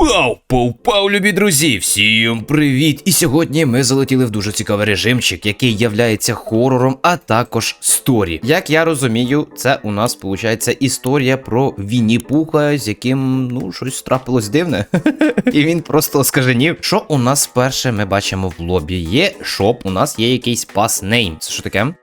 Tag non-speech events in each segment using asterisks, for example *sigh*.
Пау, пау, пау, любі друзі! Всім привіт! І сьогодні ми залетіли в дуже цікавий режимчик, який являється хорором, а також сторі. Як я розумію, це у нас виходить історія про Вінні Пуха, з яким ну щось трапилось дивне. *laughs* І він просто оскаженів. Що у нас перше ми бачимо в лобі? Є шоп, у нас є якийсь pass name. Це що таке?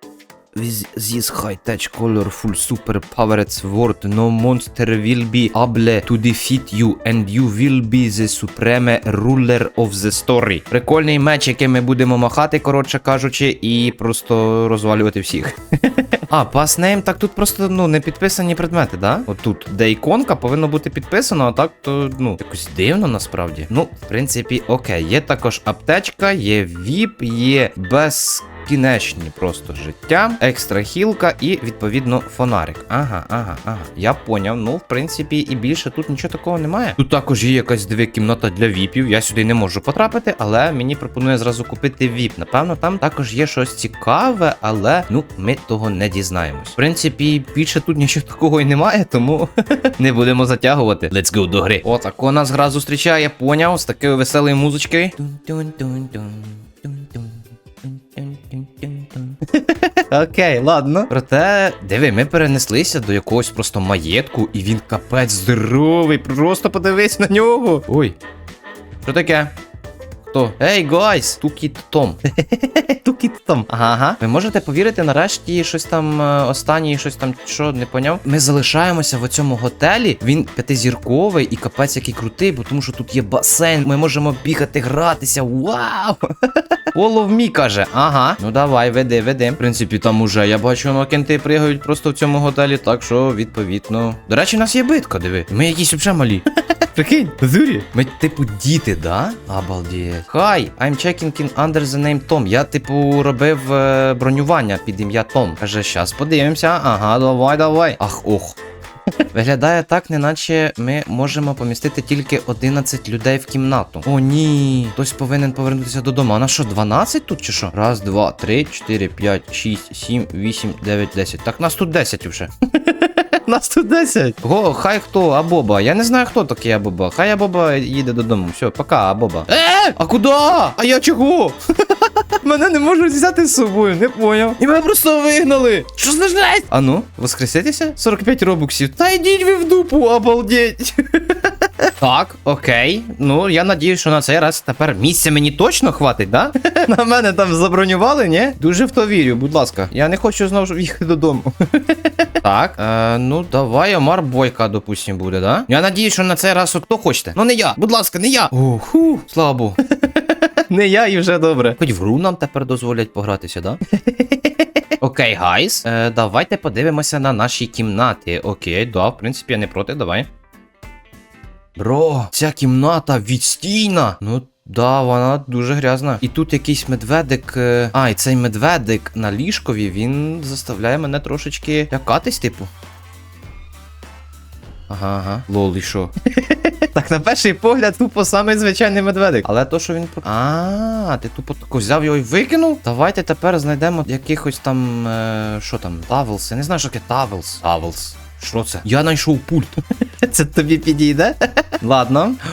With this high-tech colorful super powered sword, no monster will be able to defeat you, and you will be the supreme ruler of the story. Прикольний меч, яким ми будемо махати, коротше кажучи, і просто розвалювати всіх. *laughs* А, паснейм, так тут просто ну не підписані предмети, да? Тут, де іконка, повинно бути підписано, а так то ну якось дивно насправді. Ну, в принципі, окей. Є також аптечка, є віп, є без. Кінечні просто життя, екстра хілка і відповідно фонарик. Ага, ага, ага. Я поняв. Ну, в принципі, і більше тут нічого такого немає. Тут також є якась диви кімната для віпів. Я сюди не можу потрапити, але мені пропонує зразу купити віп. Напевно, там також є щось цікаве, але ну ми того не дізнаємось. В принципі, більше тут нічого такого і немає, тому *laughs* не будемо затягувати. Let's go до гри. О, так нас гра зустрічає, поняв, з такою веселою музичкою. Окей, ладно. Проте, диви, ми перенеслися до якогось просто маєтку, і він капець здоровий. Просто подивись на нього. Ой. Що таке? Хто? Ей, гайс! Тукіт Том. *laughs* Тукіт Том. Ага, ага. Ви можете повірити, нарешті щось там е, останнє, щось там, що не поняв. Ми залишаємося в цьому готелі. Він п'ятизірковий і капець який крутий, бо тому що тут є басейн. Ми можемо бігати, гратися. Вау! *laughs* Of каже. Ага. Ну давай, веди, веди. В принципі, там уже я бачу, ну кенти пригають просто в цьому готелі, так що, відповідно. До речі, у нас є битка, диви. Ми якісь вже малі. *laughs* Прикинь, зурі. Ми, типу, діти, да? Обалдеть. Хай, I'm checking in under the name Tom. Я, типу, робив е, бронювання під ім'я Том. Каже, щас подивимося. Ага, давай, давай. Ах, ох. *laughs* Виглядає так, неначе ми можемо помістити тільки 11 людей в кімнату. О, ні. Хтось повинен повернутися додому. А на що, 12 тут чи що? Раз, два, три, чотири, п'ять, шість, сім, вісім, дев'ять, десять. Так, нас тут 10 вже. *laughs* Нас тут 10. Го, хай хто, Абоба. Я не знаю, хто такий Абоба. Хай Абоба їде додому. Все, пока, Абоба. Е! А куди? А я чого? *laughs* Мене не можуть взяти з собою, не поняв. І мене просто вигнали. Що за? А ну, воскреситися? 45 робоксів. Та йдіть ви в дупу, обалдеть. *laughs* Так, окей. Ну, я надію, що на цей раз тепер місця мені точно хватить, да? *laughs* На мене там забронювали, ні? Дуже в то вірю, будь ласка. Я не хочу знову ж їхати додому. Так, е, ну давай Омар Бойка, допустим, буде, да? Я надію, що на цей раз от хто хочете. Ну не я, будь ласка, не я. Уху, слава Богу. *laughs* Не я і вже добре. Хоч в гру нам тепер дозволять погратися, да? *laughs* Окей, гайс. Е, давайте подивимося на наші кімнати. Окей, да, в принципі, я не проти, давай. Бро, ця кімната відстійна. Ну. Да, вона дуже грязна. І тут якийсь медведик. е, А, і цей медведик на ліжкові, він заставляє мене трошечки лякатись, типу. Ага, ага. Лол, і що? *laughs* Так, на перший погляд, тупо самий звичайний медведик. Але то, що він. А, ти тупо тако взяв його і викинув? Давайте тепер знайдемо якихось там. Е, що там? Тавелс. Я не знаю, що таке Тавелс. Тавелс. Що це? Я знайшов пульт. *laughs* Це тобі підійде? Ладно. *gasps*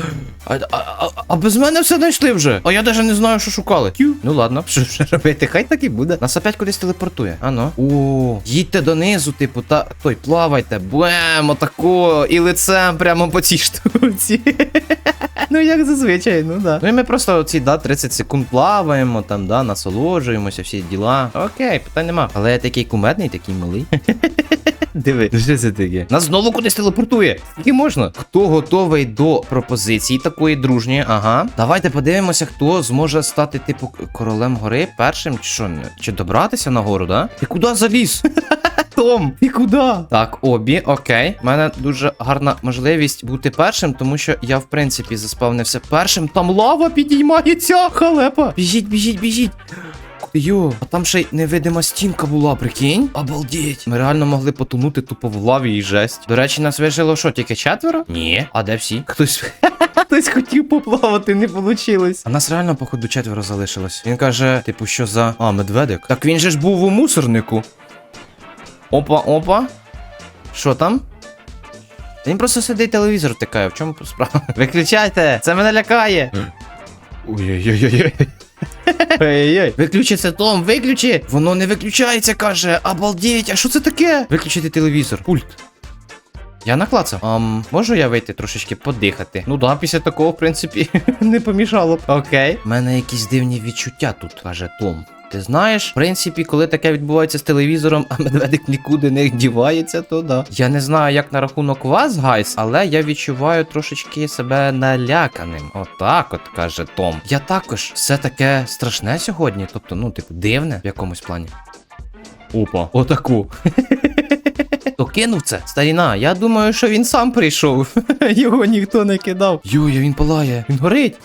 А, а, а, а без мене все знайшли вже. А я навіть не знаю, що шукали. Тю. Ну ладно, що ж робити? Хай так і буде. Нас опять кудись телепортує. Ано. О, їдьте донизу, типу, та той, плавайте. Бем, отако. І лицем прямо по цій штуці. *laughs* Ну, як зазвичай, ну да. Ну і ми просто оці, да, 30 секунд плаваємо, там, да, насолоджуємося, всі діла. Окей, питань нема. Але я такий кумедний, такий милий. *laughs* Диви, ну що це таке? Нас знову кудись телепортує. Скільки можна? Хто готовий до пропозиції такої дружньої? Ага. Давайте подивимося, хто зможе стати, типу, королем гори першим, чи що? Чи добратися на гору, да? Ти куди заліз? *laughs* Том, ти куди? Так, обі, окей. У мене дуже гарна можливість бути першим, тому що я, в принципі, заспавнився першим. Там лава підіймається. Халепа. Біжіть, біжіть, біжіть. Йо, а там ще й невидима стінка була, прикинь? Обалдеть. Ми реально могли потонути тупо в лаві і жесть. До речі, нас вижило що, тільки четверо? Ні. А де всі? Хтось. *laughs* Хтось хотів поплавати, не вийшло. А нас реально, походу, четверо залишилось. Він каже, типу, що за. А, медведик. Так він же ж був у мусорнику. Опа, опа. Що там? Він просто сидить телевізор втикає. В чому справа? *laughs* Виключайте! Це мене лякає. Ой-ой-ой. Ой-ой-ой. Виключи це, Том, виключи! Воно не виключається, каже. Обалдеть, а що це таке? Виключити телевізор. Пульт. Я наклацав. Ам, можу я вийти трошечки подихати? Ну да, після такого, в принципі, *laughs* не помішало б. Окей. У мене якісь дивні відчуття тут, каже Том. Ти знаєш, в принципі, коли таке відбувається з телевізором, а медведик нікуди не дівається, то да. Я не знаю, як на рахунок вас, гайс, але я відчуваю трошечки себе наляканим. Отак, от каже Том. Я також все таке страшне сьогодні, тобто, ну, типу, дивне в якомусь плані. Опа, отаку. *laughs* То кинув це, старіна. Я думаю, що він сам прийшов. *laughs* Його ніхто не кидав. Йоя, він палає. Він горить.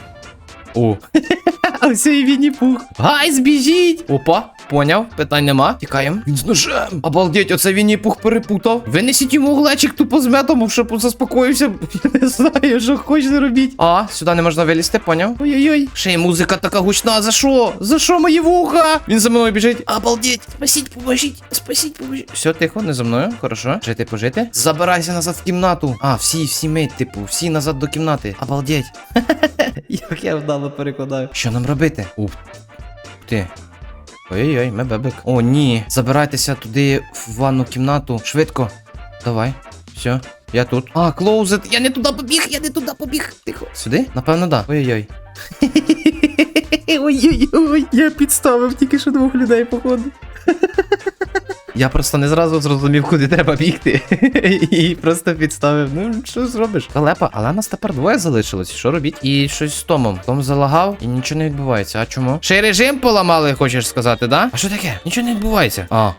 О. *laughs* А все і Вінні пух. Гайс, біжіть! Опа, поняв, питань нема. Тікаємо. Він з ножем. Обалдеть, оце він Вінні пух перепутав. Винесіть йому глечик тупо з метом, щоб заспокоївся. *laughs* Я не знаю, що хочете робіть. А, сюди не можна вилізти, поняв? Ой-ой-ой. Ще й музика така гучна. За що? За що мої вуха? Він за мною біжить. Обалдеть. Спасіть, поможіть. Спасіть, поможіть. Все, тихо, не за мною. Хорошо. Жити, пожити. Забирайся назад в кімнату. А, всі, всі ми, типу, всі назад до кімнати. Обалдеть. *laughs* Як я вдало перекладаю. Що нам робити? Ух ти. Ой-ой-ой, ми бебек. О, ні. Забирайтеся туди в ванну кімнату. Швидко. Давай. Все. Я тут. А, клоузет. Я не туди побіг, я не туди побіг. Тихо. Сюди? Напевно, да. Ой-ой-ой. *laughs* Ой-ой-ой. Я підставив тільки що двох людей, походу. Я просто не зразу зрозумів, куди треба бігти. *laughs* І просто підставив. Ну, що зробиш? Халепа, але нас тепер двоє залишилось. Що робіть? І щось з Томом. Том залагав і нічого не відбувається. А чому? Ще й режим поламали, хочеш сказати, да? А що таке? Нічого не відбувається. А.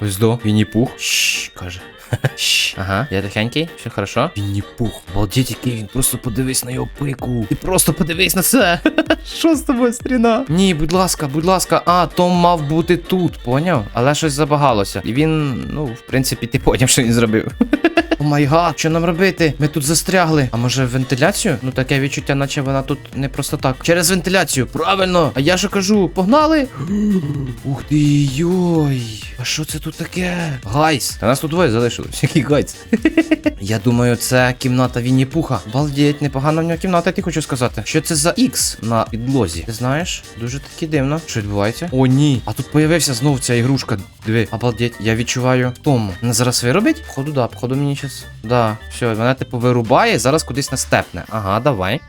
Ось до. Вінні пух. Шш, каже. *laughs* Ага, я тихенький, все хорошо. Вінні пух. Обалдеть, який він просто подивись на його пику. Ти просто подивись на це. *laughs* Що з тобою, стріна? Ні, будь ласка, будь ласка. А, Том мав бути тут, поняв? Але щось забагалося. І він, ну, в принципі, ти поняв, що він зробив. *laughs* О май гад, що нам робити? Ми тут застрягли. А може вентиляцію? Ну таке відчуття, наче вона тут не просто так. Через вентиляцію, правильно. А я що кажу, погнали? *gasps* Ух ти йой. А що це тут таке? Гайс. Та нас тут двоє залишилось. Який гайс? *laughs* Я думаю, це кімната Вінні Пуха. Балдеть, непогана в нього кімната, я ти хочу сказати. Що це за Ікс на підлозі? Ти знаєш? Дуже таки дивно. Що відбувається? О, ні. А тут появився знову ця ігрушка. Диви, обалдеть, я відчуваю тому. Не зараз виробить? Походу, да, походу мені щас. Да, все, мене типу вирубає, зараз кудись настепне. Ага, давай.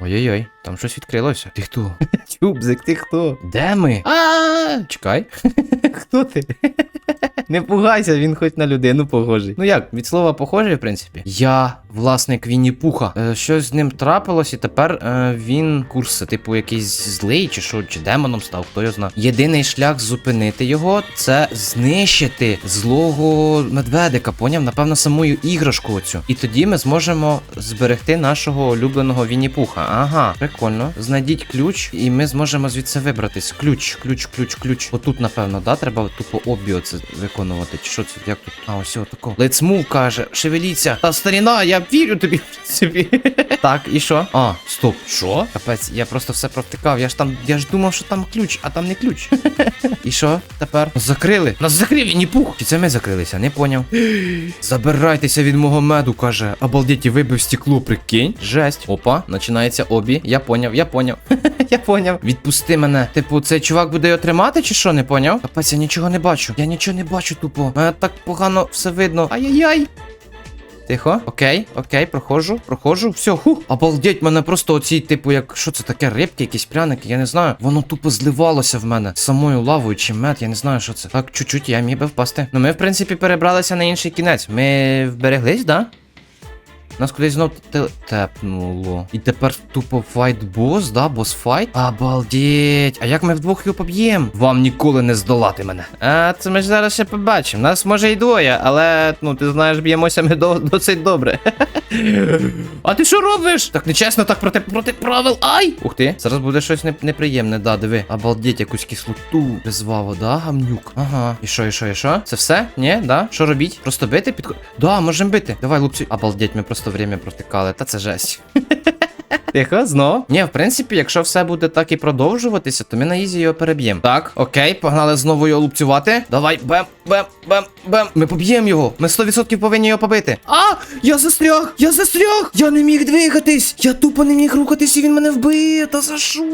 Ой-ой-ой, там щось відкрилося. Ти хто? Тюбзик, ти хто? Де ми? А, чекай. *laughs* Хто ти? *laughs* Не пугайся, він хоч на людину похожий. Ну як, від слова похожий, в принципі. Я власник Вінні Пуха. Е, щось з ним трапилось, і тепер е, він курс, типу, якийсь злий, чи що, чи демоном став, хто його знає. Єдиний шлях зупинити його це знищити злого медведика, поняв? Напевно, саму іграшку оцю. І тоді ми зможемо зберегти нашого улюбленого Вінні Пуха. Ага, прикольно. Знайдіть ключ, і ми зможемо звідси вибратись. Ключ, ключ, ключ, ключ. Отут, напевно, да, треба тупо оббіо це виконувати. Чи що це? Як тут? А, ось отако. Let's move, каже. Шевеліться. Та старіна, я вірю тобі, в принципі. *laughs* Так, і що? А, стоп. Що? Капець, я просто все провтикав. Я ж там, я ж думав, що там ключ, а там не ключ. *laughs* І що тепер? Закрили. Нас закрив і ні пух. Чи це ми закрилися? Не поняв. *gasps* Забирайтеся від мого меду, каже. Обалдеть, вибив стекло, прикинь. Жесть. Опа, починається обі. Я поняв, я поняв. *laughs* я поняв. Відпусти мене. Типу, цей чувак буде його тримати, чи що, не поняв? Капець, я нічого не бачу. Я нічого не бачу, тупо. Мене так погано все видно. Ай-яй-яй. Тихо, окей, окей, проходжу, проходжу. Все, ху. Обалдеть, мене просто оці, типу, як що це таке, рибки, якісь пряники, я не знаю. Воно тупо зливалося в мене самою лавою чи мед, я не знаю, що це. Так, чуть-чуть, я міг би впасти. Ну ми, в принципі, перебралися на інший кінець. Ми вбереглись, да? Нас кудись знов тепнуло. І тепер тупо файт бос, да? Бос файт? Обалдеть. А як ми вдвох його поб'ємо? Вам ніколи не здолати мене. А це ми ж зараз ще побачимо. Нас може і двоє, але ну ти знаєш, б'ємося ми до, досить добре. *laughs* а ти що робиш? Так нечесно, так проти, проти правил. Ай! Ух ти, зараз буде щось не- неприємне, да, диви. Обалдеть, якусь кислоту призвало, да, гамнюк? Ага. І що, і що, і що? Це все? Ні, да? Що робіть? Просто бити? Підко... Да, можемо бити. Давай, лупці. Обалдеть, ми просто время протикали. Та це жесть. Тихо, знов. Ні, в принципі, якщо все буде так і продовжуватися, то ми на ізі його переб'ємо. Так, окей, погнали знову його лупцювати. Давай, бем, бем, бем, бем. Ми поб'ємо його. Ми 100% повинні його побити. А! Я застряг! Я застряг! Я не міг двигатись! Я тупо не міг рухатись, і він мене вбив! Та за що?